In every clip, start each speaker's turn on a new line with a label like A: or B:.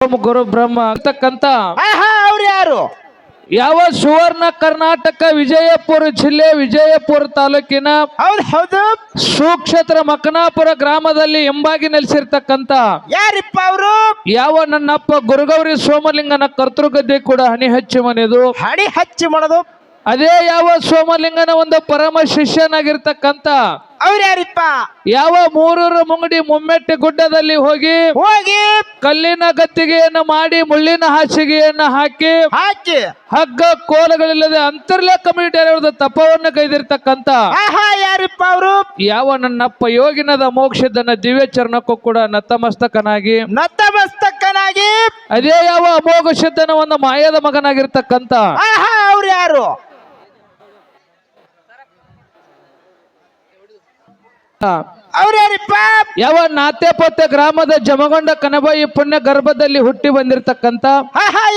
A: ಗುರು ಬ್ರಹ್ಮ ಅಂತಕ್ಕಂತ
B: ಅವ್ರು ಯಾರು?
A: ಯಾವ ಸುವರ್ಣ ಕರ್ನಾಟಕ ವಿಜಯಪುರ ಜಿಲ್ಲೆ ವಿಜಯಪುರ ತಾಲೂಕಿನ
B: ಹೌದು ಹೌದು.
A: ಸುಕ್ಷೇತ್ರ ಮಕನಾಪುರ ಗ್ರಾಮದಲ್ಲಿ ಎಂಬಾಗಿ ನೆಲೆಸಿರ್ತಕ್ಕಂತ
B: ಯಾರಿಪ್ಪ ಅವರು?
A: ಯಾವ ನನ್ನಪ್ಪ ಗುರುಗೌರಿ ಸೋಮಲಿಂಗನ ಕರ್ತೃಗದ್ದೆ ಕೂಡ ಹಣಿ ಹಚ್ಚಿ ಮನೆದು
B: ಹಣಿ ಹಚ್ಚಿ ಮಾಡೋದು
A: ಅದೇ ಯಾವ ಸೋಮಲಿಂಗನ ಒಂದು ಪರಮ ಶಿಷ್ಯನಾಗಿರ್ತಕ್ಕಂತ
B: ಅವ್ರು ಯಾರಿಪ್ಪ?
A: ಯಾವ ಮೂರೂರು ಮುಂಗಡಿ ಮುಮ್ಮೆಟ್ಟಿ ಗುಡ್ಡದಲ್ಲಿ ಹೋಗಿ
B: ಹೋಗಿ
A: ಕಲ್ಲಿನ ಗತ್ತಿಗೆಯನ್ನು ಮಾಡಿ ಮುಳ್ಳಿನ ಹಾಸಿಗೆಯನ್ನು ಹಾಕಿ
B: ಹಾಕಿ
A: ಹಗ್ಗ ಕೋಲಗಳಿಲ್ಲದೆ ಅಂತರ್ಲ ಕಮಿಟಿ ತಪವನ್ನು ಕೈದಿರ್ತಕ್ಕಂತ
B: ಆಹಾ ಯಾರಿಪ್ಪ ಅವರು?
A: ಯಾವ ನನ್ನಪ್ಪ ಯೋಗಿನದ ಮೋಕ್ಷದನ್ನ ದಿವ್ಯ ಚರಣಕ್ಕೂ ಕೂಡ ನತಮಸ್ತಕನಾಗಿ
B: ನತಮಸ್ತಕನಾಗಿ
A: ಅದೇ ಯಾವ ಅಮೋಘ ಸಿದ್ಧನ ಒಂದು ಮಾಯದ ಮಗನಾಗಿರ್ತಕ್ಕಂತ
B: ಆಹಾ ಅವ್ರು ಯಾರು? uh, ಅವ್ರು ನಾತೆ
A: ಯಾವ ನಾತ್ಯಪತ್ಯ ಗ್ರಾಮದ ಜಮಗೊಂಡ ಕನಬಾಯಿ ಪುಣ್ಯ ಗರ್ಭದಲ್ಲಿ ಹುಟ್ಟಿ ಬಂದಿರತಕ್ಕಂತ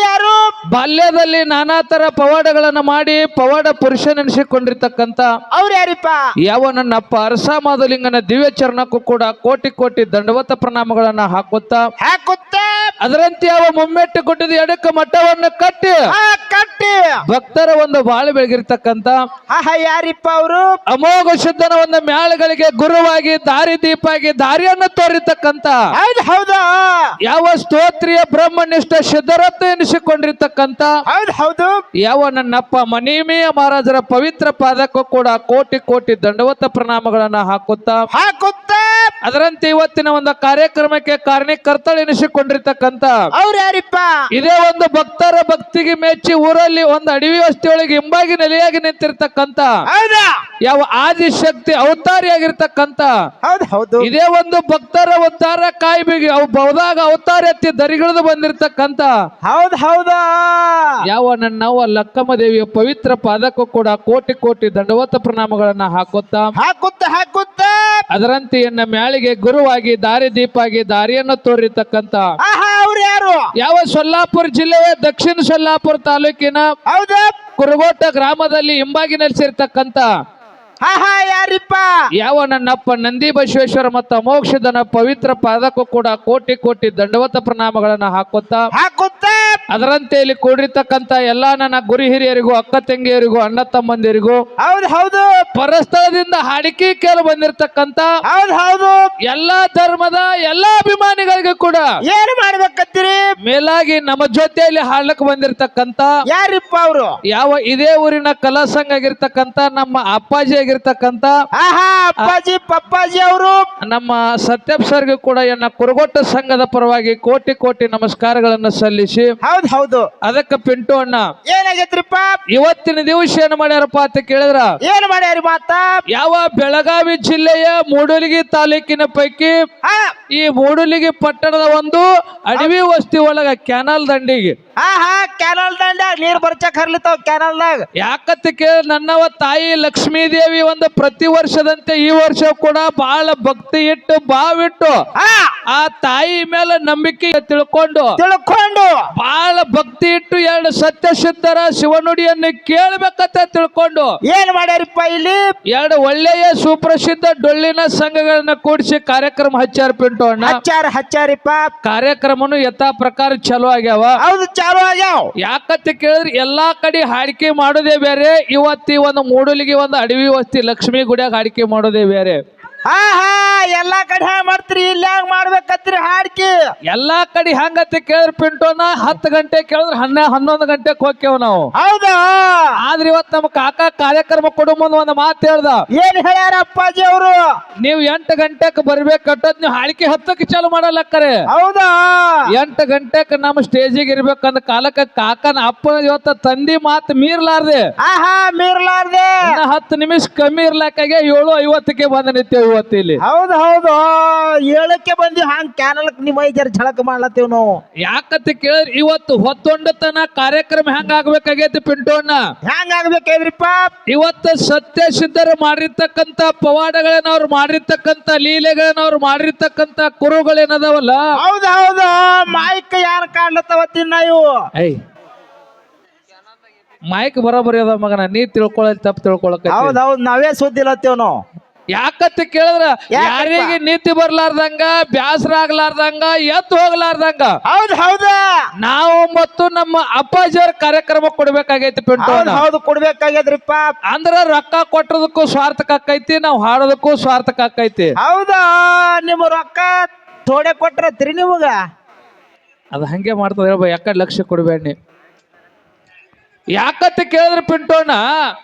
B: ಯಾರು?
A: ಬಾಲ್ಯದಲ್ಲಿ ನಾನಾ ತರ ಪವಾಡಗಳನ್ನ ಮಾಡಿ ಪವಾಡ ಪುರುಷನೆನಿಸಿಕೊಂಡಿರ್ತಕ್ಕಂತ
B: ಅವ್ರು ಯಾರಿಪ್ಪ
A: ಯಾವ ನನ್ನಪ್ಪ ಅರಸ ಮಾದಲಿಂಗನ ದಿವ್ಯ ಚರಣಕ್ಕೂ ಕೂಡ ಕೋಟಿ ಕೋಟಿ ದಂಡವತ ಪ್ರಣಾಮಗಳನ್ನ ಹಾಕುತ್ತಾ?
B: ಹಾಕುತ್ತ?
A: ಅದರಂತೆ ಯಾವ ಮುಮ್ಮೆಟ್ಟು ಕೊಟ್ಟಿದ ಎಡಕ್ಕ ಮಠವನ್ನು ಕಟ್ಟಿ?
B: ಆ ಕಟ್ಟಿ.
A: ಭಕ್ತರ ಒಂದು ಬಾಳು ಬೆಳಗಿರ್ತಕ್ಕಂತ
B: ಯಾರಿಪ್ಪ ಅವರು?
A: ಅಮೋಘ ಶುದ್ಧನ ಒಂದು ಮ್ಯಾಳಗಳಿಗೆ ಗುರುವಾಗಿ ದಾರಿ ದೀಪಾಗಿ ದಾರಿಯನ್ನು ತೋರಿತಕ್ಕಂತ
B: ಹೌದಾ ಹೌದು?
A: ಯಾವ ಸ್ತೋತ್ರಿಯ ಬ್ರಹ್ಮನಿಷ್ಠ ಸಿದ್ಧರತ್ನ ಎನಿಸಿಕೊಂಡಿರ್ತಕ್ಕಂತ
B: ಹೌದು
A: ಯಾವ ನನ್ನಪ್ಪ ಮನಿಮೇಯ ಮಹಾರಾಜರ ಪವಿತ್ರ ಪಾದಕ್ಕೂ ಕೂಡ ಕೋಟಿ ಕೋಟಿ ದಂಡವತ ಪ್ರಣಾಮಗಳನ್ನ ಹಾಕುತ್ತಾ
B: ಹಾಕುತ್ತ
A: ಅದರಂತೆ ಇವತ್ತಿನ ಒಂದು ಕಾರ್ಯಕ್ರಮಕ್ಕೆ ಕಾರಣಕರ್ತಳು ಎನಿಸಿಕೊಂಡಿರ್ತಕ್ಕಂತ
B: ಅವ್ರು ಯಾರಿಪ್ಪ?
A: ಇದೇ ಒಂದು ಭಕ್ತರ ಭಕ್ತಿಗೆ ಮೆಚ್ಚಿ ಊರಲ್ಲಿ ಒಂದು ಅಡವಿ ವ್ಯವಸ್ಥೆಯೊಳಗೆ ಹಿಂಬಾಗಿ ನೆಲೆಯಾಗಿ ನಿಂತಿರ್ತಕ್ಕಂತ
B: ಹೌದಾ?
A: ಯಾವ ಆದಿಶಕ್ತಿ ಅವತಾರಿಯಾಗಿರ್ತಕ್ಕಂತ
B: ಹೌದು ಹೌದು.
A: ಇದೇ ಒಂದು ಭಕ್ತರ ಅವತಾರ ಕಾಯ್ಬಿಗಿ ಅವು ಬಹುದಾಗ ಅವತಾರ ಎತ್ತಿ ದರಿಗಿಳಿದು ಬಂದಿರತಕ್ಕಂತ
B: ಹೌದು ಹೌದಾ?
A: ಯಾವ ನನ್ನವ್ವ ಲಕ್ಕಮ್ಮ ದೇವಿಯ ಪವಿತ್ರ ಪಾದಕ್ಕೂ ಕೂಡ ಕೋಟಿ ಕೋಟಿ ದಂಡವತ ಪ್ರಣಾಮಗಳನ್ನ ಹಾಕುತ್ತಾ
B: ಹಾಕುತ್ತ ಹಾಕುತ್ತ?
A: ಅದರಂತೆ ಎನ್ನ ಮ್ಯಾಳಿಗೆ ಗುರುವಾಗಿ ದಾರಿ ದೀಪಾಗಿ ದಾರಿಯನ್ನು ತೋರಿತಕ್ಕಂತ
B: ಆಹಾ ಅವ್ರು ಯಾರು?
A: ಯಾವ ಸೊಲ್ಲಾಪುರ ಜಿಲ್ಲೆಯ ದಕ್ಷಿಣ ಸೊಲ್ಲಾಪುರ ತಾಲೂಕಿನ
B: ಹೌದು.
A: ಕುರುಗೋಟ ಗ್ರಾಮದಲ್ಲಿ ಹಿಂಬಾಗಿ ನೆಲೆಸಿರ್ತಕ್ಕಂತ
B: ಆಹಾ ಯಾರಿಪ್ಪ?
A: ಯಾವ ನನ್ನಪ್ಪ ನಂದಿ ಬಸವೇಶ್ವರ ಮತ್ತು ಮೋಕ್ಷದನ ಪವಿತ್ರ ಪಾದಕ್ಕೂ ಕೂಡ ಕೋಟಿ ಕೋಟಿ ದಂಡವತ ಪ್ರಣಾಮಗಳನ್ನ ಹಾಕುತ್ತಾ
B: ಹಾಕುತ್ತ?
A: ಅದರಂತೆ ಇಲ್ಲಿ ಕೂಡಿರ್ತಕ್ಕಂತ ಎಲ್ಲಾ ನನ್ನ ಗುರಿ ಹಿರಿಯರಿಗೂ ಅಕ್ಕ ತಂಗಿಯರಿಗೂ ಅಣ್ಣ ತಮ್ಮಂದಿರಿಗೂ
B: ಹೌದು ಹೌದು.
A: ಪರಸ್ಥಳದಿಂದ ಹಾಡಿಕೆ ಕೇಳಿ ಬಂದಿರತಕ್ಕಂತ
B: ಹೌದು ಹೌದು.
A: ಎಲ್ಲಾ ಧರ್ಮದ ಎಲ್ಲಾ ಅಭಿಮಾನಿಗಳಿಗೂ ಕೂಡ
B: ಏನು ಮಾಡ್ಬೇಕತ್ತೀರಿ?
A: ಮೇಲಾಗಿ ನಮ್ಮ ಜೊತೆಯಲ್ಲಿ ಹಾಡ್ಲಕ್ ಬಂದಿರತಕ್ಕಂತ
B: ಯಾರಿಪ್ಪ ಅವರು?
A: ಯಾವ ಇದೇ ಊರಿನ ಕಲಾ ಸಂಘ ಆಗಿರ್ತಕ್ಕಂತ ನಮ್ಮ ಅಪ್ಪಾಜಿ ಆಗಿರ್ತಕ್ಕಂತ
B: ಆಹಾ ಅಪ್ಪಾಜಿ ಪಪ್ಪಾಜಿ ಅವರು.
A: ನಮ್ಮ ಸತ್ಯಪ್ ಸರ್ಗೂ ಕೂಡ ಎನ್ನ ಕುರುಗೊಟ್ಟ ಸಂಘದ ಪರವಾಗಿ ಕೋಟಿ ಕೋಟಿ ನಮಸ್ಕಾರಗಳನ್ನು ಸಲ್ಲಿಸಿ
B: ಹೌದು ಹೌದು.
A: ಅದಕ್ಕೆ ಪಿಂಟು ಅಣ್ಣ
B: ಏನಾಗೈತ್ರಿಪ್ಪ?
A: ಇವತ್ತಿನ ದಿವಸ ಏನ್ ಮಾಡ್ಯಾರಪ್ಪ ಅಂತ ಕೇಳಿದ್ರ?
B: ಏನ್ ಮಾಡ್ಯಾರಿ ಮಾತ?
A: ಯಾವ ಬೆಳಗಾವಿ ಜಿಲ್ಲೆಯ ಮೂಡಲಗಿ ತಾಲೂಕಿನ ಪೈಕಿ ಈ ಮೂಡಲಗಿ ಪಟ್ಟಣದ ಒಂದು ಅಡವಿ ವಸ್ತಿ ಒಳಗ ಕ್ಯಾನಲ್ ದಂಡಿಗೆ.
B: ಆಹಾ ಕ್ಯಾನಲ್ ದಂಡ್ಯಾಗ ನೀರ್ ಬರ್ಚಕ್ ಹರ್ಲಿತಾವ್ ಕ್ಯಾನಲ್ದಾಗ
A: ಯಾಕತ್ತ ಕೇಳಿ ನನ್ನವ ತಾಯಿ ಲಕ್ಷ್ಮೀ ದೇವಿ ಒಂದು ಪ್ರತಿ ವರ್ಷದಂತೆ ಈ ವರ್ಷ ಕೂಡ ಬಹಳ ಭಕ್ತಿ ಇಟ್ಟು ಬಾವಿಟ್ಟು
B: ಹಾ
A: ಆ ತಾಯಿ ಮೇಲೆ ನಂಬಿಕೆ ತಿಳ್ಕೊಂಡು
B: ತಿಳ್ಕೊಂಡು.
A: ಬಹಳ ಭಕ್ತಿ ಇಟ್ಟು ಎರಡು ಸತ್ಯ ಸಿದ್ಧರ ಶಿವನುಡಿಯನ್ನು ಕೇಳಬೇಕಂತ ತಿಳ್ಕೊಂಡು
B: ಏನ್ ಮಾಡ್ಯಾರಿಪ್ಪ ಇಲ್ಲಿ?
A: ಎರಡು ಒಳ್ಳೆಯ ಸುಪ್ರಸಿದ್ಧ ಡೊಳ್ಳಿನ ಸಂಘಗಳನ್ನ ಕೂಡಿಸಿ ಕಾರ್ಯಕ್ರಮ ಹಚ್ಚಾರ ಪಿಂಟು ಅಣ್ಣ.
B: ಹಚ್ಚಾರ ಹಚ್ಚಾರಿಪ್ಪ.
A: ಕಾರ್ಯಕ್ರಮನು ಯಥಾ ಪ್ರಕಾರ ಚಲೋ ಆಗ್ಯಾವ.
B: ಹೌದು ಚಾಲು ಆಗ್ಯಾವ.
A: ಯಾಕಂತ ಕೇಳಿದ್ರೆ ಎಲ್ಲಾ ಕಡೆ ಹಾಡಿಕೆ ಮಾಡೋದೇ ಬೇರೆ ಇವತ್ತಿ ಒಂದು ಮೂಡಲಿಗೆ ಒಂದು ಅಡವಿ ವಸ್ತಿ ಲಕ್ಷ್ಮಿ ಗುಡಿಯಾಗ ಹಾಡಿಕೆ ಮಾಡೋದೇ ಬೇರೆ.
B: ಆಹಾ! ಎಲ್ಲಾ ಕಡೆ ಹ್ಯಾಂಗ ಮಾಡ್ತೀರಿ? ಇಲ್ಲಿ ಹ್ಯಾಂಗ ಮಾಡ್ಬೇಕತ್ರಿ ಹಾಡ್ಕಿ?
A: ಎಲ್ಲಾ ಕಡೆ ಹಂಗಂತ ಕೇಳಿದ್ರು ಪಿಂಟೋನ? ಹತ್ತು ಗಂಟೆ ಕೇಳಿದ್ರೆ ಹನ್ನೆ ಹನ್ನೊಂದು ಗಂಟೆಗೆ ಹೋಗ್ತೇವ್ ನಾವು.
B: ಹೌದಾ?
A: ಆದ್ರೆ ಇವತ್ ನಮ್ ಕಾಕ ಕಾರ್ಯಕ್ರಮ ಕೊಡು ಮುಂದ ಒಂದು ಮಾತು ಹೇಳ್ದ.
B: ಏನ್ ಹೇಳ್ಯಾರ ಅಪ್ಪಾಜಿ ಅವರು?
A: ನೀವ್ ಎಂಟು ಗಂಟೆಕ್ ಬರ್ಬೇಕಟ್ಟದ್ ನೀವು ಹಾಡಿಕೆ ಹತ್ತಕ್ಕೆ ಚಾಲು ಮಾಡಲ್ಲಕ್ಕರೆ.
B: ಹೌದಾ?
A: ಎಂಟು ಗಂಟೆಕ್ ನಮ್ ಸ್ಟೇಜಿಗೆ ಇರ್ಬೇಕಂದ ಕಾಲಕ್ಕೆ ಕಾಕನ ಅಪ್ಪನ ಇವತ್ತ ತಂದಿ ಮಾತು ಮೀರ್ಲಾರ್ದೆ.
B: ಆಹಾ ಮೀರ್ಲಾರ್ದೆ.
A: ಇನ್ನ ಹತ್ತು ನಿಮಿಷ ಕಮ್ಮಿ ಇರ್ಲಕ್ಕಾಗೆ ಏಳು ಐವತ್ತಕ್ಕೆ ಬಂದ ನಿತ್ಯ ಇವತ್ತು ಇಲ್ಲಿ.
B: ಹೌದು? ಹೌದು ಹೇಳಕ್ಕೆ ಬಂದಿ ಹಂಗ ಕ್ಯಾನಲ್ ನಿಮ್ಮ ಐದಾರು ಝಳಕ್ ಮಾಡ್ಲತ್ತೇವ್ ನಾವು.
A: ಯಾಕಂತ ಕೇಳಿದ್ರೆ ಇವತ್ತು ಹೊತ್ತೊಂಡತನ ಕಾರ್ಯಕ್ರಮ ಹೆಂಗ ಆಗ್ಬೇಕಾಗೈತಿ ಪಿಂಟೋಣ್ಣ?
B: ಹೆಂಗ್ ಆಗ್ಬೇಕೇದ್ರಿಪ್ಪ?
A: ಇವತ್ತು ಸತ್ಯ ಸಿದ್ಧರು ಮಾಡಿರ್ತಕ್ಕಂತ ಪವಾಡಗಳನ್ನ ಅವ್ರು ಮಾಡಿರ್ತಕ್ಕಂತ ಲೀಲೆಗಳನ್ನ ಅವ್ರು ಮಾಡಿರ್ತಕ್ಕಂತ ಕುರುಗಳೇನದವಲ್ಲ?
B: ಹೌದು ಹೌದು. ಮೈಕ್ ಯಾರು ಕಾಡ್ಲತ್ತವ ತಿನ್ನ ಇವು?
A: ಐ ಮೈಕ್ ಬರೋಬರಿ ಅದ ಮಗನ. ನೀ ತಿಳ್ಕೊಳ್ಳಿ ತಪ್ಪು ತಿಳ್ಕೊಳಕ
B: ಹೌದು ಹೌದು. ನಾವೇ ಸುದ್ದಿಲತ್ತೇವ್ ನಾವು.
A: ಯಾಕಂತ ಕೇಳಿದ್ರ ಯಾರಿಗೆ ನೀತಿ ಬರ್ಲಾರ್ದಂಗ ಬ್ಯಾಸರ ಆಗ್ಲಾರ್ದಂಗ ಎದ್ದು ಹೋಗ್ಲಾರ್ದಂಗ?
B: ಹೌದ್ ಹೌದ.
A: ನಾವು ಮತ್ತು ನಮ್ಮ ಅಪ್ಪಾಜಿಯವ್ರ ಕಾರ್ಯಕ್ರಮ ಕೊಡ್ಬೇಕಾಗೈತಿ ಪಿಂಟು
B: ಹೌದ್ ಹೌದು ಕೊಡ್ಬೇಕಾಗ್ಯದ್ರಿಪ್ಪ.
A: ಅಂದ್ರ ರೊಕ್ಕ ಕೊಟ್ಟದಕ್ಕೂ ಸ್ವಾರ್ಥಕ ಆಕೈತಿ ನಾವು ಹಾಡೋದಕ್ಕೂ ಸ್ವಾರ್ಥಕ ಆಕೈತಿ.
B: ಹೌದಾ? ನಿಮ್ಮ ರೊಕ್ಕ ಥೋಡೆ ಕೊಟ್ರತ್ರಿ ನಿಮಗ?
A: ಅದು ಹಂಗೆ ಮಾಡ್ತದ ಹೇಳ್ಬ ಯಾಕಡೆ ಲಕ್ಷ್ಯ ಕೊಡ್ಬೇಡಿ? ಯಾಕಂತ ಕೇಳಿದ್ರ ಪಿಂಟೋಣ?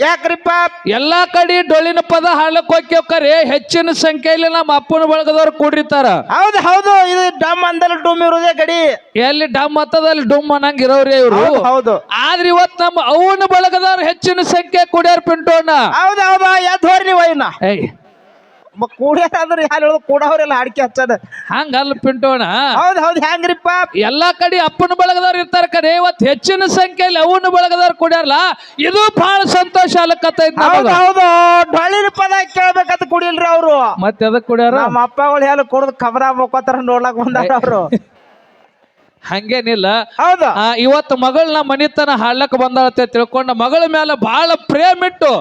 B: ಯಾಕ್ರಿಪ್ಪ
A: ಎಲ್ಲಾ ಕಡೆ ಡೊಳ್ಳಿನ ಪದ ಹಾಡಕ್ ಹೋಗ್ಯವ್ಕರೆ ಹೆಚ್ಚಿನ ಸಂಖ್ಯೆಯಲ್ಲಿ ನಮ್ಮ ಅಪ್ಪನ ಬಳಗದವ್ರು ಕೂಡಿರ್ತಾರ.
B: ಹೌದು ಹೌದು ಇದು ಡಮ್ ಅಂದಲ್ಲಿ ಡುಮ್ ಇರುದೇ ಗಡಿ.
A: ಎಲ್ಲಿ ಡಮ್ ಹತ್ತದ ಅಲ್ಲಿ ಡುಮ್ ಅನ್ನಂಗ್ ಇರೋರಿ ಇವ್ರು.
B: ಹೌದು ಹೌದು.
A: ಆದ್ರೆ ಇವತ್ ನಮ್ಮ ಅವನ ಬಳಗದವ್ರು ಹೆಚ್ಚಿನ ಸಂಖ್ಯೆ ಕುಡಿಯಾರ ಪಿಂಟೋಣ.
B: ಹೌದು ಹೌದು ಎದ್ ಹೋರಿ ನೀವು
A: ಏಯ್
B: ಕೂಡ್ಯಾರ ಯಾರು ಹೇಳೋದು? ಕೂಡವ್ರೆಲ್ಲ ಅಡಿಕೆ ಹಚ್ಚದ.
A: ಹಂಗಲ್ಲ ಪಿಂಟೋಣ.
B: ಹೌದು ಹೌದ್ ಹೆಂಗ್ರಿಪ್ಪ
A: ಎಲ್ಲಾ ಕಡೆ ಅಪ್ಪನ ಬಳಗದವ್ರು ಇರ್ತಾರ ಕಡೆ ಇವತ್ತು ಹೆಚ್ಚಿನ ಸಂಖ್ಯೆಯಲ್ಲಿ ಅವನ ಬಳಗದವ್ರು ಕುಡಿಯಾರಲ್ಲ ಇದು ಬಹಳ ಸಂತೋಷ ಅಲಕ್ಕತ್ತೈತಿ
B: ಹೌದು ಹೌದು ಡೊಳ್ಳಿನ ಪದ ಕೇಳ್ಬೇಕಂತ ಕುಡಿಲ್ರಿ ಅವ್ರು.
A: ಮತ್ತೆ ಅದಕ್ಕೆ ಕುಡಿಯಾರ?
B: ನಮ್ಮ ಅಪ್ಪಗಳು ಹೇಳಿ ಕುಡ್ದು ಕಬರ ಮುಕ್ಕೋತಾರ ನೋಡ್ಲಾಕ್ ಬಂದಾರ ಅವ್ರು.
A: ಹಂಗೇನಿಲ್ಲ.
B: ಹೌದು.
A: ಇವತ್ತು ಮಗಳನ್ನ ಮನಿತನ ಹಾಡ್ಲಕ್ ಬಂದಾಳತ್ತೆ ತಿಳ್ಕೊಂಡ ಮಗಳ ಮೇಲೆ ಬಹಳ ಪ್ರೇಮ ಇಟ್ಟು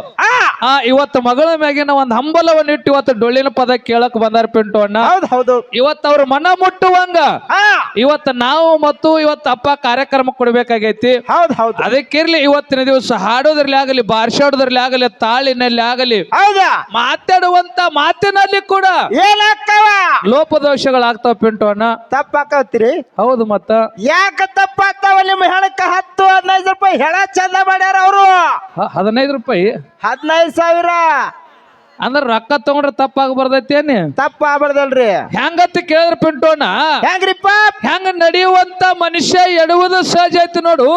B: ಆ,
A: ಇವತ್ತು ಮಗಳ ಮ್ಯಾಗಿನ ಒಂದು ಹಂಬಲವನ್ನ ಇಟ್ಟು ಇವತ್ತು ಡೊಳ್ಳಿನ ಪದ ಕೇಳಕ್ ಬಂದಾರ ಪಿಂಟು ಅಣ್ಣ.
B: ಹೌದು ಹೌದು.
A: ಇವತ್ತು ಅವ್ರ ಮನ ಮುಟ್ಟುವಂಗ.
B: ಆ,
A: ಇವತ್ತು ನಾವು ಮತ್ತು ಇವತ್ತು ಅಪ್ಪ ಕಾರ್ಯಕ್ರಮ ಕೊಡ್ಬೇಕಾಗೈತಿ.
B: ಹೌದು ಹೌದು.
A: ಅದಕ್ಕಿರ್ಲಿ ಇವತ್ತಿನ ದಿವಸ ಹಾಡೋದ್ರಲ್ಲಿ ಆಗಲಿ ಬಾರ್ಸಾಡೋದ್ರಲ್ಲಿ ಆಗಲಿ ತಾಳಿನಲ್ಲಿ ಆಗಲಿ
B: ಹೌದಾ.
A: ಮಾತಾಡುವಂತ ಮಾತಿನಲ್ಲಿ ಕೂಡ
B: ಏನಾಕ್ಕವ?
A: ಲೋಪದೋಷಗಳಾಗ್ತಾವ ಪಿಂಟು ಅಣ್ಣ.
B: ತಪ್ಪಾಕತ್ರಿ
A: ಹೌದು ಮತ್ತ.
B: ಯಾಕ ತಪ್ಪಾಗ್ತಾವ ನಿಮ್ಮ ಹೆಣಕ್ಕ ಹತ್ತು ಹದಿನೈದು ರೂಪಾಯಿ ಹೆಣ ಚಂದ ಮಾಡ್ಯಾರ ಅವರು?
A: ಹದಿನೈದು ರೂಪಾಯಿ?
B: ಹದಿನೈದು ಸಾವಿರ.
A: ಅಂದ್ರ ರೊಕ್ಕ ತಗೊಂಡ್ರೆ ತಪ್ಪಾಗ ಏನಿ
B: ತಪ್ಪ ಆಗ್ಬಾರ್ದಲ್ರಿ
A: ಹೆಂಗತ್ತ ಕೇಳಿದ್ರ ಪಿಂಟೋಣ
B: ಹೆಂಗ್ರಿಪ್ಪ
A: ಹೆಂಗ್ ನಡೆಯುವಂತ ಮನುಷ್ಯ ಎಡುವುದು ಸಹಜ ಐತಿ ನೋಡು.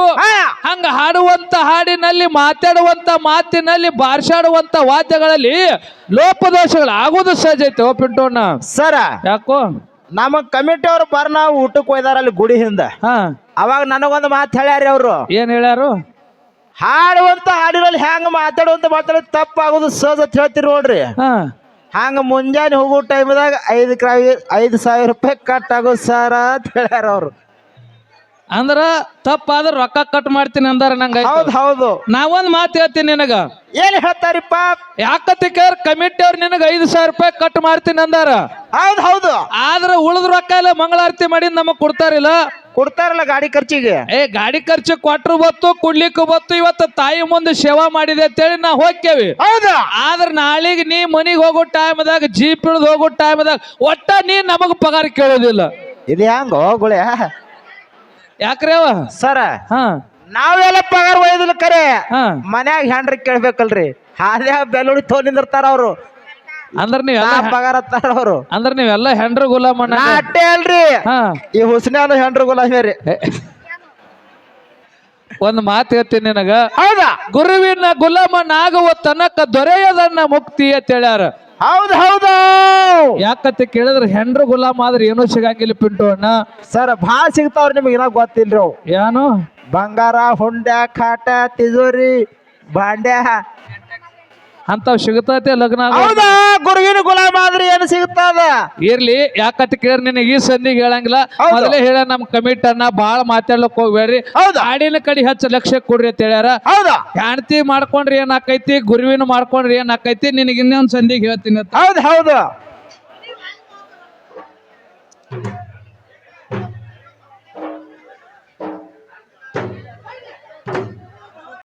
A: ಹಂಗ ಹಾಡುವಂತ ಹಾಡಿನಲ್ಲಿ ಮಾತಾಡುವಂತ ಮಾತಿನಲ್ಲಿ ಬಾರ್ಸಾಡುವಂತ ವಾದ್ಯಗಳಲ್ಲಿ ಲೋಪದೋಷಗಳು ಆಗುವುದು ಸಹಜ ಐತಿ ಓ ಪಿಂಟೋಣ
B: ಸರ.
A: ಯಾಕೋ?
B: ನಮ್ಮ ಕಮಿಟಿ ಅವ್ರು ಬರ್ ನಾವು ಊಟಕ್ಕೆ ಹೋಯ್ದಾರ ಅಲ್ಲಿ ಗುಡಿ ಹಿಂದ.
A: ಹಾ.
B: ಅವಾಗ ನನಗೊಂದು ಮಾತು ಹೇಳ್ಯಾರಿ ಅವರು.
A: ಏನ್ ಹೇಳ್ಯಾರು?
B: ಹಾಡುವಂತ ಹಾಡಿನಲ್ಲಿ ಹೆಂಗ್ ಮಾತಾಡುವಂತ ಮಾತಾಡೋದು ತಪ್ಪಾಗೋದು ಸಹಜ ಅಂತ ಹೇಳ್ತೀರಿ ನೋಡ್ರಿ.
A: ಹಾ.
B: ಹಂಗ ಮುಂಜಾನೆ ಹೋಗೋ ಟೈಮ್ದಾಗ ಐದು ಕ್ರಾವಿ ಐದು ಸಾವಿರ ರೂಪಾಯಿ ಕಟ್ ಆಗೋದು ಸರ್ ಅಂತ ಹೇಳ್ಯಾರ ಅವ್ರು.
A: ಅಂದ್ರ ತಪ್ಪಾದ್ರೆ ರೊಕ್ಕ ಕಟ್ ಮಾಡ್ತೀನಿ ಅಂದಾರ ನಂಗ
B: ಹೌದು ಹೌದು.
A: ನಾವೊಂದ್ ಮಾತು ಹೇಳ್ತೀನಿ ನಿನಗ.
B: ಏನ್ ಹೇಳ್ತಾರಿಪ್ಪ?
A: ಯಾಕಂತ ಕರ್ ಕಮಿಟಿ ಅವ್ರು ನಿನಗ ಐದು ಸಾವಿರ ರೂಪಾಯಿ ಕಟ್ ಮಾಡ್ತೀನಿ ಅಂದಾರ.
B: ಹೌದು ಹೌದು.
A: ಆದ್ರ ಉಳಿದ ರೊಕ್ಕ ಎಲ್ಲ ಮಂಗಳಾರತಿ ಮಾಡಿ ನಮಗ್ ಕೊಡ್ತಾರಿಲ್ಲ?
B: ಕೊಡ್ತಾರಲ್ಲ ಗಾಡಿ ಖರ್ಚಿಗೆ.
A: ಏ ಗಾಡಿ ಖರ್ಚು ಕೊಟ್ರು ಬತ್ತು ಕುಡ್ಲಿಕ್ಕೂ ಬತ್ತು ಇವತ್ತು ತಾಯಿ ಮುಂದೆ ಸೇವಾ ಮಾಡಿದೆ ಅಂತೇಳಿ ನಾ ಹೋಗ್ತೇವಿ
B: ಹೌದು.
A: ಆದ್ರೆ ನಾಳೆಗೆ ನೀ ಮನಿಗೆ ಹೋಗೋ ಟೈಮ್ದಾಗ ಜೀಪ್ ಇಳಿದು ಹೋಗೋ ಟೈಮ್ದಾಗ ಒಟ್ಟ ನೀ ನಮಗ್ ಪಗಾರ ಕೇಳೋದಿಲ್ಲ.
B: ಇದು ಹೆಂಗ ಹೋಗುಳೆ
A: ಯಾಕ್ರಿ ಅವ?
B: ಸರ
A: ಹಾ.
B: ನಾವೆಲ್ಲ ಪಗಾರ ಒಯ್ದಿಲ್ಲ ಕರೆ.
A: ಹಾ.
B: ಮನ್ಯಾಗ ಹೆಂಡ್ರಿ ಕೇಳ್ಬೇಕಲ್ರಿ. ಹಾದ್ಯಾ ತೋ ನಿಂದಿರ್ತಾರ ಅವ್ರು.
A: ಅಂದ್ರ ನೀವೆಲ್ಲ
B: ನಾ ಪಗಾರ ಹತ್ತಾರ ಅವ್ರು.
A: ಅಂದ್ರ ನೀವೆಲ್ಲ ಹೆಂಡ್ರ ಗುಲಾಮ್
B: ನಾ ಅಟ್ಟೆ ಅಲ್ರಿ.
A: ಹಾ.
B: ಈ ಹುಸ್ನ್ಯಾನು ಹೆಂಡ್ರಿ ಗುಲಾಮಿ ರೀ.
A: ಒಂದ್ ಮಾತು ಹೇಳ್ತೀನಿ ನಿನಗ.
B: ಹೌದಾ?
A: ಗುರುವಿನ ಗುಲಾಮನಾಗುವ ತನಕ ದೊರೆಯದನ್ನ ಮುಕ್ತಿ ಅಂತ ಹೇಳ್ಯಾರ.
B: ಹೌದು ಹೌದು.
A: ಯಾಕತ್ತೆ ಕೇಳಿದ್ರೆ ಹೆಂಡ್ರು ಗುಲಾಮ ಆದ್ರೆ ಏನೂ ಸಿಗಂಗಿಲ್ಲ ಪಿಂಟು ಅಣ್ಣ.
B: ಸರ್ ಭಾಳ ಸಿಗ್ತಾವ್ರಿ ನಿಮ್ಗೆ ಏನೋ ಗೊತ್ತಿಲ್ರಿ ಅವು.
A: ಏನು
B: ಬಂಗಾರ ಹುಂಡ್ಯ ಕಾಟ ತಿಜೋರಿ ಬಾಂಡ್ಯ.
A: ಅಂತಾವ್ ಸಿಗತೈತೆ ಲಗ್ನ
B: ಹೌದಾ? ಗುರುವಿನ ಗುಲಾಮ ಆದ್ರೆ ಏನು ಸಿಗುತ್ತದ
A: ಇರ್ಲಿ ಯಾಕಂತ ಕೇಳಿ ನಿನಗೆ ಈ ಸಂದಿಗೆ ಹೇಳಂಗಿಲ್ಲ.
B: ಹೌದು.
A: ಮೊದಲೇ ಹೇಳ ನಮ್ ಕಮಿಟ್ ಅನ್ನ ಬಾಳ ಮಾತಾಡ್ಲಕ್ ಹೋಗ್ಬೇಡ್ರಿ.
B: ಹೌದಾ.
A: ಹಾಡಿನ ಕಡೆ ಹೆಚ್ಚು ಲಕ್ಷ್ಯ ಕೊಡ್ರಿ ಅಂತ ಹೇಳ್ಯಾರ.
B: ಹೌದಾ.
A: ಹೆಣ್ತಿ ಮಾಡ್ಕೊಂಡ್ರಿ ಏನಾಕೈತಿ ಗುರುವಿನ ಮಾಡ್ಕೊಂಡ್ರಿ ಏನಾಕೈತಿ ನಿನಗೆ ಇನ್ನೊಂದ್ ಸಂದಿಗೆ ಹೇಳ್ತೀನಿ ಅಂತ.
B: ಹೌದು ಹೌದು.